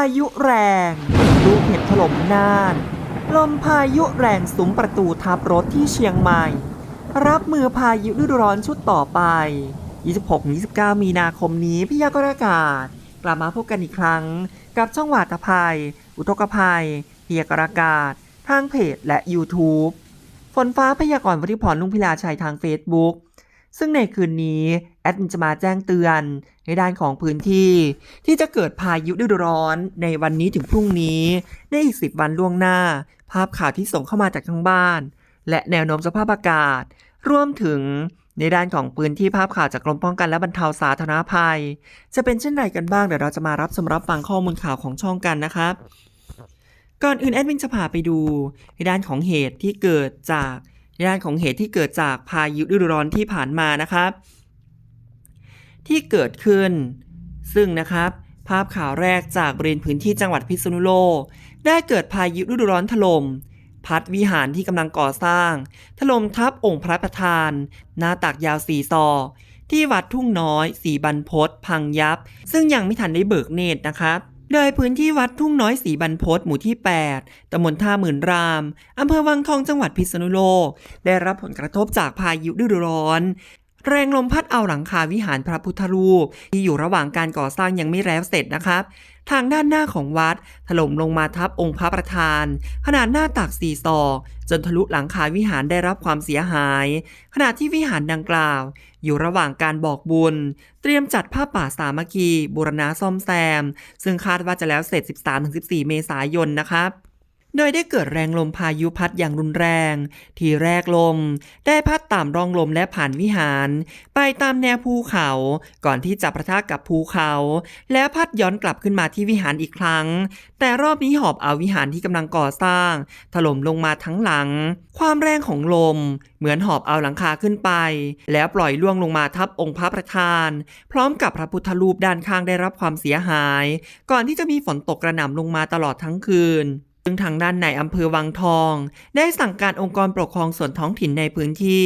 ายุแรงลูกเห็บถล่มน่านลมพายุแรงสุมประตูทับรถที่เชียงใหม่ รับมือพายุฤดูร้อนชุดต่อไป 26-29 มีนาคมนี้พยากรณ์อากาศ กลับมาพบกันอีกครั้ง กับช่องวาตภัย อุทกภัยพยากรณ์อากาศ ทางเพจและ YouTube ฝนฟ้าพยากรณ์วริพรลุงพิลาชัยทาง Facebook ซึ่งในคืนนี้แอดมินจะมาแจ้งเตือนในด้านของพื้นที่ ที่จะเกิดพายุฤดูร้อนในวันนี้ถึงพรุ่งนี้ในอีก 10 วันล่วงหน้า ภาพข่าวที่ส่งเข้ามาจากทางบ้าน และแนวโน้มสภาพอากาศ รวมถึงในด้านของพื้นที่ภาพข่าวจากกรมป้องกันและบรรเทาสาธารณภัย จะเป็นเช่นไรกันบ้างเดี๋ยวเราจะมารับชมรับฟังข้อมูลข่าวของช่องกันนะครับก่อนอื่นแอดมินจะพาไปดูในด้านของเหตุที่เกิดจาก ในด้านของเหตุที่เกิดจากพายุฤดูร้อนที่ผ่านมานะครับ ที่เกิดขึ้น ซึ่งนะครับ ภาพข่าวแรกจากบริเวณพื้นที่จังหวัดพิษณุโลกได้เกิดพายุฤดูร้อนถล่มพัดวิหารที่กำลังก่อสร้าง ถล่มทับองค์พระประธาน หน้าตักยาวสีซอ ที่วัดทุ่งน้อย สีบรรพตพังยับ ซึ่งยังไม่ทันได้เบิกเนตรนะครับ โดยพื้นที่วัดทุ่งน้อยสีบรรพศหมู่ที่ 8ตำบลท่าหมื่นราม อำเภอวังทองจังหวัดพิษณุโลก ได้รับผลกระทบจากพายุฤดูร้อน แรงลมพัดเอาหลังคาวิหารพระพุทธรูป ที่อยู่ระหว่างการก่อสร้างยังไม่แล้วเสร็จนะครับ ทางด้านหน้าของวัด ถล่มลงมาทับองค์พระประธาน ขนาดหน้าตักสี่ศอกจนทะลุหลังคาวิหารได้รับความเสียหาย ขณะที่วิหารดังกล่าว อยู่ระหว่างการบอกบุญ เตรียมจัดผ้าป่าสามัคคีบูรณะซ่อมแซม ซึ่งคาดว่าจะแล้วเสร็จ 13-14 เมษายนนะครับ โดยได้เกิดแรงลมพายุพัดอย่างรุนแรง ทีแรกลม ได้พัดตามร่องลมและผ่านวิหาร ไปตามแนวภูเขา ก่อนที่จะประทะกับภูเขา แล้วพัดย้อนกลับขึ้นมาที่วิหารอีกครั้ง แต่รอบนี้หอบเอาวิหารที่กำลังก่อสร้าง ถล่มลงมาทั้งหลัง ความแรงของลม เหมือนหอบเอาหลังคาขึ้นไป แล้วปล่อยล่วงลงมาทับองค์พระประธาน พร้อมกับพระพุทธรูปด้านข้างได้รับความเสียหาย ก่อนที่จะมีฝนตกกระหน่ำลงมาตลอดทั้งคืน ซึ่งทางด้านในอำเภอวังทอง ได้สั่งการองค์กรปกครองส่วนท้องถิ่นในพื้นที่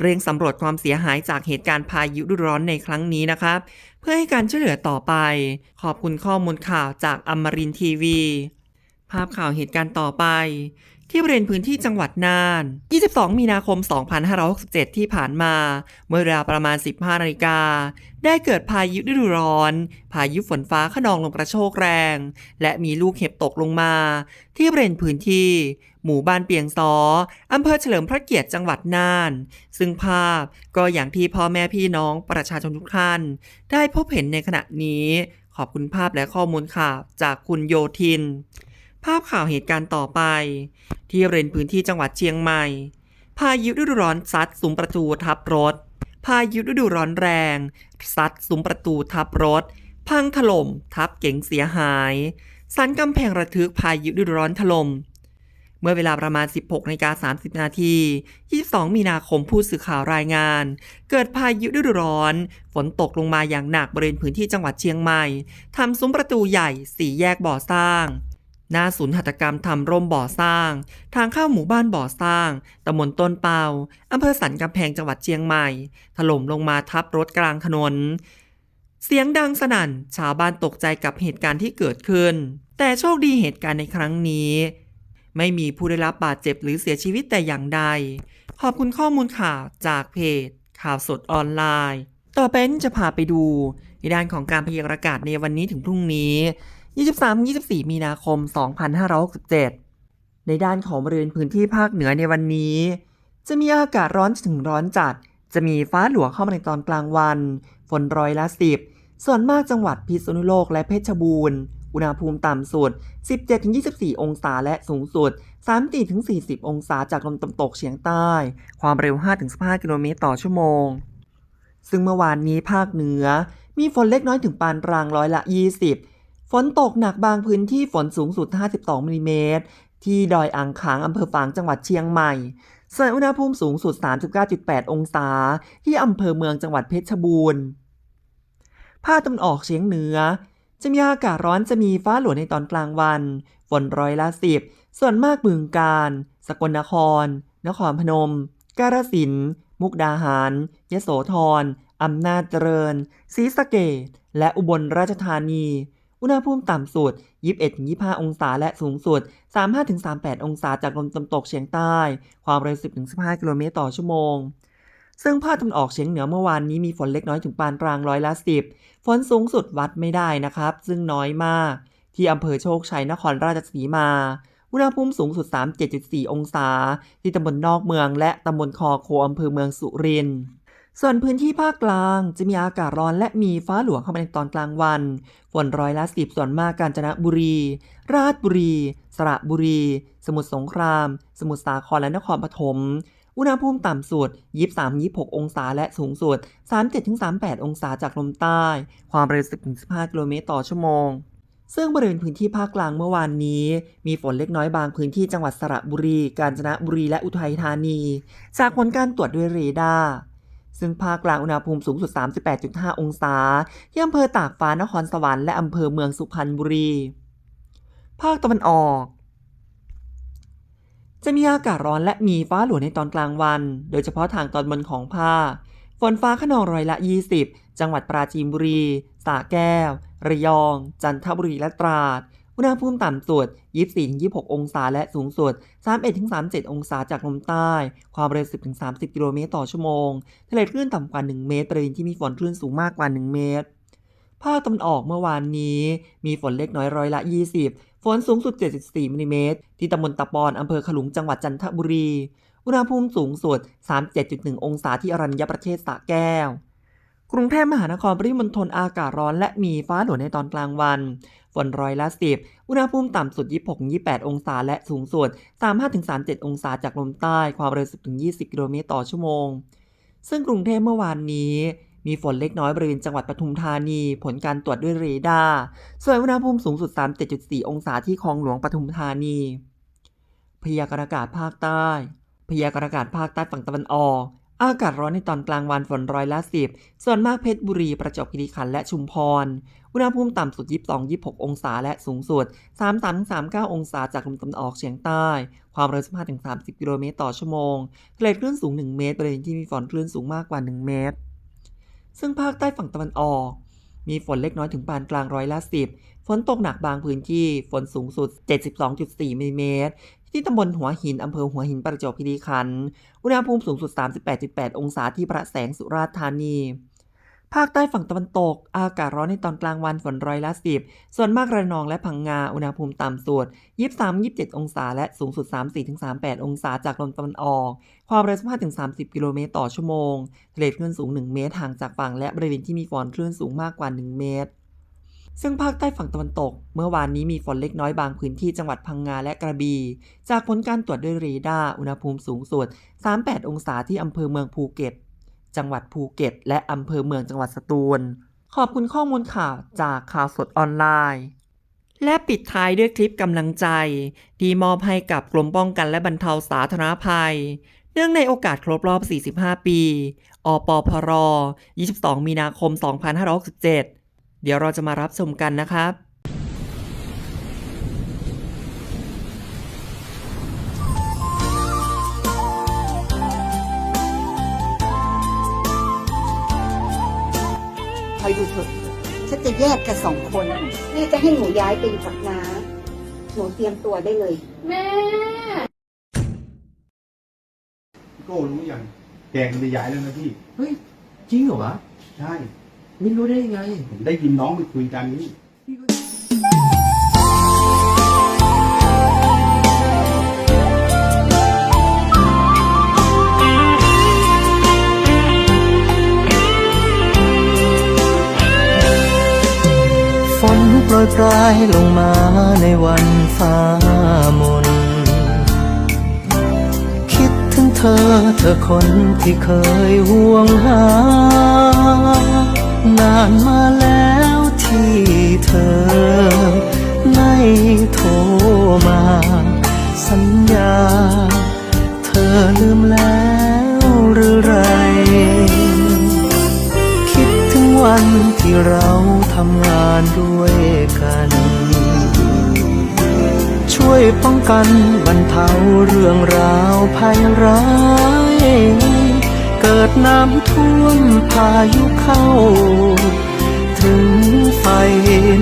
เร่งสำรวจความเสียหายจากเหตุการณ์พายุฤดูร้อนในครั้งนี้นะครับ เพื่อให้การช่วยเหลือต่อไป ขอบคุณข้อมูลข่าวจากอมรินทีวี ภาพข่าวเหตุการณ์ต่อไป ที่บริเวณพื้นที่จังหวัดน่าน 22 มีนาคม 2567 ที่ผ่านมา เมื่อเวลาประมาณ 15 นาฬิกา ได้เกิดพายุฤดูร้อน พายุฝนฟ้าขนองลมกระโชกแรง และมีลูกเห็บตกลงมา ที่บริเวณพื้นที่ หมู่บ้านเปียงซออำเภอเฉลิมพระเกียรติจังหวัดน่าน ซึ่งภาพก็อย่างที่พ่อแม่พี่น้องประชาชนทุกท่าน ได้พบเห็นในขณะนี้ ขอบคุณภาพและข้อมูลข่าวจากคุณโยทิน ภาพข่าวเหตุการณ์ต่อไป ที่บริเวณพื้นที่จังหวัดเชียงใหม่ พายุฤดูร้อนซัดสุมประตูทับรถ พายุฤดูร้อนแรงซัดสุมประตูทับรถ พังถล่ม ทับเก๋งเสียหายสันกำแพงระทึกพายุฤดูร้อนถล่มเมื่อเวลาประมาณ 16นาฬิกา30 นาที 22 มีนาคมผู้สื่อข่าวรายงาน เกิดพายุฤดูร้อน ฝนตกลงมาอย่างหนักบริเวณพื้นที่จังหวัดเชียงใหม่ ทำซุ้มประตูใหญ่ สี่แยกบ่อสร้าง หน้าศูนย์หัตถกรรมทำร่มบ่อสร้าง ทางเข้าหมู่บ้านบ่อสร้างตำบลต้นเปาอำเภอสันกำแพงจังหวัดเชียงใหม่ ถล่มลงมาทับรถกลางถนน เสียงดังสนั่น ชาวบ้านตกใจกับเหตุการณ์ที่เกิดขึ้น แต่โชคดีเหตุการณ์ในครั้งนี้ ไม่มีผู้ได้รับบาดเจ็บหรือเสียชีวิตแต่อย่างใด ขอบคุณข้อมูลข่าวจากเพจ ข่าวสดออนไลน์ ต่อไปจะพาไปดูในด้านของการพยากรณ์อากาศในวันนี้ถึงพรุ่งนี้ 23-24 มีนาคม 2567 ในด้านของบริเวณพื้นที่ภาคเหนือในวันนี้ จะมีอากาศร้อนถึงร้อนจัด จะมีฟ้าหลวงเข้ามาในตอนกลางวัน ฝนร้อยละสิบส่วนมากจังหวัดพิษณุโลกและเพชรบูรณ์ อุณหภูมิต่ำสุด 17-24 องศาและสูงสุด 30-40 องศาจากลมตะวันตกเฉียงใต้ ความเร็ว 5-15 กิโลเมตรต่อชั่วโมง ซึ่งเมื่อวานนี้ภาคเหนือ มีฝนเล็กน้อยถึงปานกลางร้อยละ 20 ฝนตกหนักบางพื้นที่ฝนสูงสุด 52มิลลิเมตรที่ดอยอ่างขางอำเภอฝางจังหวัดเชียงใหม่ส่วนอุณหภูมิสูงสุด 39.8 องศา ที่อำเภอเมืองจังหวัดเพชรบูรณ์ ภาคตะวันออกเฉียงเหนือ จะมีอากาศร้อนจะมีฟ้าหลวงในตอนกลางวัน ฝนร้อยละสิบ ส่วนมากบึงกาฬสกลนคร นครพนม กาฬสินธุ์มุกดาหาร ยโสธร อำนาจเจริญศรีสะเกษและอุบลราชธานี อุณหภูมิต่ำสุด 21-25 องศา และสูงสุด 35-38 องศาจากลมตะวันตกเฉียงใต้ ความเร็ว 10-15 กิโลเมตรต่อชั่วโมง ซึ่งภาคตะวันออกเฉียงเหนือเมื่อวานนี้มีฝนเล็กน้อยถึงปานกลางร้อยละ 10 ฝนสูงสุดวัดไม่ได้นะครับ ซึ่งน้อยมาก ที่อำเภอโชคชัยนครราชสีมา อุณหภูมิสูงสุด 37.4 องศา ที่ตำบลนอกเมือง และตำบลคอโคอำเภอเมืองสุรินทร์ ส่วนพื้นที่ภาคกลางจะมีอากาศร้อนและมีฟ้าหลวงเข้ามาในตอนกลางวัน ฝนร้อยละสิบส่วนมากกาญจนบุรี ราชบุรี สระบุรี สมุทรสงคราม สมุทรสาครและนครปฐม อุณหภูมิต่ำสุด 23-26 องศาและสูงสุด 37-38 องศาจากลมใต้ ความเร็ว 10-15 กิโลเมตรต่อชั่วโมงซึ่งบริเวณพื้นที่ภาคกลางเมื่อวานนี้ มีฝนเล็กน้อยบางพื้นที่จังหวัดสระบุรี กาญจนบุรีและอุทัยธานี จากผลการตรวจด้วยเรดาร์ ซึ่งภาคกลางอุณหภูมิสูงสุด 38.5 องศา ที่อำเภอตากฟ้านครสวรรค์และอำเภอเมืองสุพรรณบุรี ภาคตะวันออก จะมีอากาศร้อนและมีฟ้าหลวงในตอนกลางวัน โดยเฉพาะทางตอนบนของภาค ฝนฟ้าขนองร้อยละ 20 จังหวัดปราจีนบุรี สระแก้ว ระยอง จันทบุรีและตราด อุณหภูมิต่ำสุด 24-26 องศา และสูงสุด 31-37 องศาจากลมใต้ ความเร็ว 10-30 กิโลเมตรต่อชั่วโมง ทะเลคลื่นต่ำกว่า 1 เมตรบริเวณที่มีฝนคลื่นสูงมากกว่า 1 เมตร ภาคตะวันออกเมื่อวานนี้ มีฝนเล็กน้อยร้อยละ 20 ฝนสูงสุด 74มิลลิเมตร ที่ตำบลตะปอนอำเภอขลุง จังหวัดจันทบุรี อุณหภูมิสูงสุด 37.1 องศาที่อรัญญประเทศสระแก้ว กรุงเทพมหานครปริมณฑลอากาศร้อนและมีฟ้าหลวในตอนกลางวัน ฝนร้อยละ10อุณหภูมิต่ำสุด 26-28 องศาและสูงสุด 35-37 องศาจากลมใต้ ความเร็ว 10-20 กิโลเมตรต่อชั่วโมง ซึ่งกรุงเทพเมื่อวานนี้มีฝนเล็กน้อยบริเวณจังหวัดปทุมธานี ผลการตรวจด้วยเรดาร์ส่วนอุณหภูมิสูงสุด 37.4 องศาที่คลองหลวงปทุมธานี พยากรณ์อากาศภาคใต้ พยากรณ์อากาศภาคใต้ฝั่งตะวันออก อากาศร้อนในตอนกลางวันฝนร้อยละสิบส่วนมากเพชรบุรีประจวบคีรีขันธ์และชุมพร อุณหภูมิต่ำสุด 22-26 องศาและสูงสุด 33-39 องศาจากลมตะวันออกเฉียงใต้ ความเร็ว 15-30 กิโลเมตรต่อชั่วโมงทะเลคลื่นสูง 1 เมตร บริเวณที่มีฝนคลื่นสูงมากกว่า 1 เมตร ซึ่งภาคใต้ฝั่งตะวันออก มีฝนเล็กน้อยถึงปานกลางร้อยละ10ฝนตกหนักบางพื้นที่ ฝนสูงสุด 72.4มิลลิเมตร ที่ตำบลหัวหิน อำเภอหัวหินประจวบคีรีขันธ์อุณหภูมิสูงสุด 38.8 องศาที่พระแสงสุราษฎร์ธานี ภาคใต้ฝั่งตะวันตก อากาศร้อนในตอนกลางวันฝนร้อยละ10ส่วนมากระนองและพังงา อุณหภูมิต่ำสุด 23-27 องศา และสูงสุด 34-38 องศาจากลมตะวันออก ความเร็ว15-30 กิโลเมตรต่อชั่วโมงทะเลคลื่นสูง 1 เมตรห่างจากฝั่งและบริเวณที่มีฝนคลื่นสูงมากกว่า 1 เมตร ซึ่งภาคใต้ฝั่งตะวันตก เมื่อวานนี้มีฝนเล็กน้อยบางพื้นที่จังหวัดพังงาและกระบี่ จากผลการตรวจด้วยเรดาร์อุณหภูมิสูงสุด 38 องศาที่อำเภอเมืองภูเก็ต จังหวัดภูเก็ต และอำเภอเมืองจังหวัดสตูล ขอบคุณข้อมูลข่าวจากข่าวสดออนไลน์ และปิดท้ายด้วยคลิปกำลังใจ ที่มอบให้กับกรมป้องกันและบรรเทาสาธารณภัย เนื่องในโอกาสครบรอบ 45 ปี อปพร 22 มีนาคม 2567 เดี๋ยวเราจะมารับชมกันนะครับคอยดูเถอะฉันจะแยกกันสองคนแม่จะให้หนูย้ายไปอยู่กับน้าหนูเตรียมตัวได้เลย แม่พี่โก้รู้ยังแกงจะย้ายแล้วนะพี่ เฮ้ย จริงเหรอวะ ใช่ มินรู้ได้ยังไง ผมได้ยินน้องไปคุยกันนี่ฝนโปรยปลายลงมาในวันฟ้ามน คิดถึงเธอเธอคนที่เคยห่วงหา นานมาแล้วที่เธอ ไม่โทรมา สัญญา เธอลืมแล้วหรือไร คิดถึงวันที่เราทำงานด้วยกัน ช่วยป้องกันบรรเทาเรื่องราวภัยร้าย เกิดน้ำท่วมพายุเข้า ถึงไฟ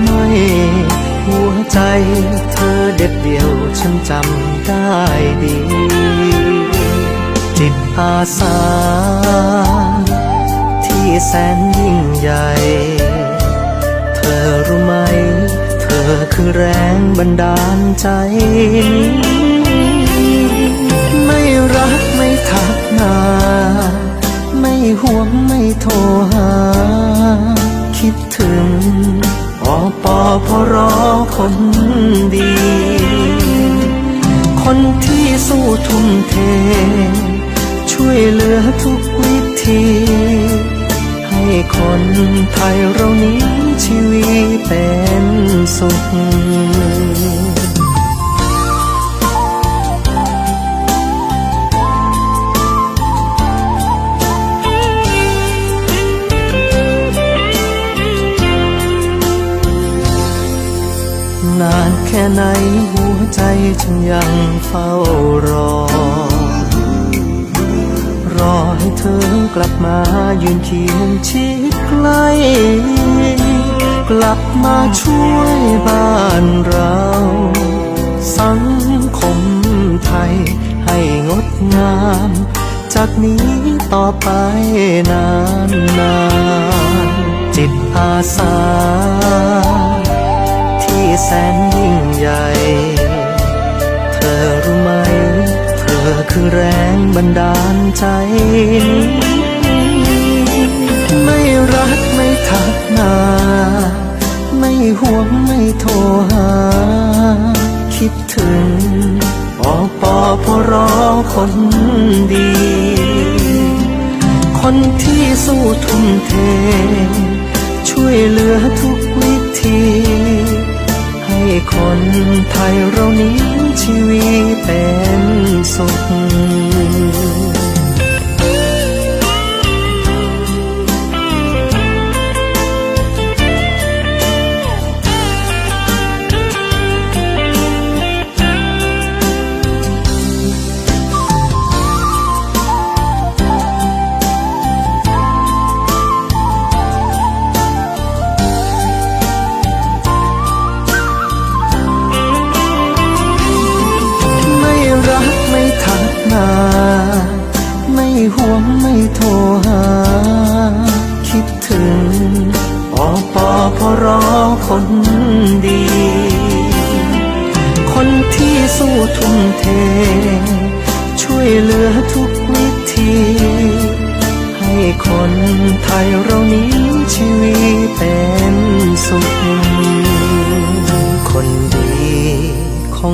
ไหม้หัวใจเธอเด็ดเดียวฉันจำได้ดี จิตอาสา ที่แสนยิ่งใหญ่ เธอรู้ไหม เธอคือแรงบันดาลใจไม่รักไม่ทักมา ห่วงไม่โทรหา คิดถึงอปอพอรอคนดี คนที่สู้ทุ่มเท ช่วยเหลือทุกวิธี ให้คนไทยเรานี้ชีวิตเป็นสุข ยังเฝ้ารอ รอให้เธอกลับมายืนเคียงชิดใกล้กลับมาช่วยบ้านเรา สังคมไทยให้งดงาม จากนี้ต่อไปนานนานจิตอาสา ที่แสนยิ่งใหญ่ อคือแรงบันดาลใจ ไม่รักไม่ทักมาไม่ห่วงไม่โทรหา คิดถึงปอปอพอรอคนดี คนที่สู้ทุ่มเท ช่วยเหลือทุกวิธี ให้คนไทยเรานี้ชีวิต เป็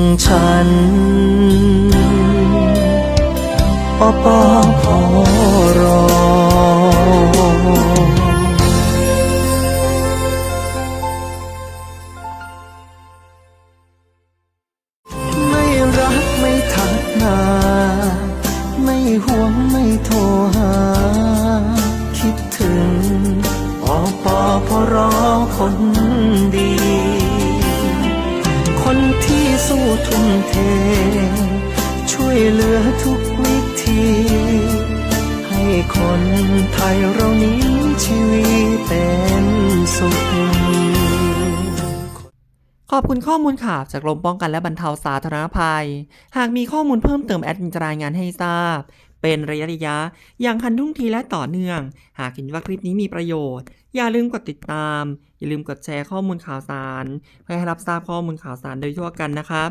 ของฉันปปพอรอ มเท ช่วยเหลือทุกวิธี ให้คนไทยเรานี้ชีวิตเป็นสุข ขอบคุณข้อมูลข่าวจากกรมป้องกันและบรรเทาสาธารณภัย หากมีข้อมูลเพิ่มเติมแอดมินจะรายงานให้ทราบ เป็นระยะระยะ อย่างทันทุ่งทีและต่อเนื่อง หากเห็นว่าคลิปนี้มีประโยชน์ อย่าลืมกดติดตาม อย่าลืมกดแชร์ข้อมูลข่าวสาร เพื่อให้รับทราบข้อมูลข่าวสารโดยทั่วกันนะครับ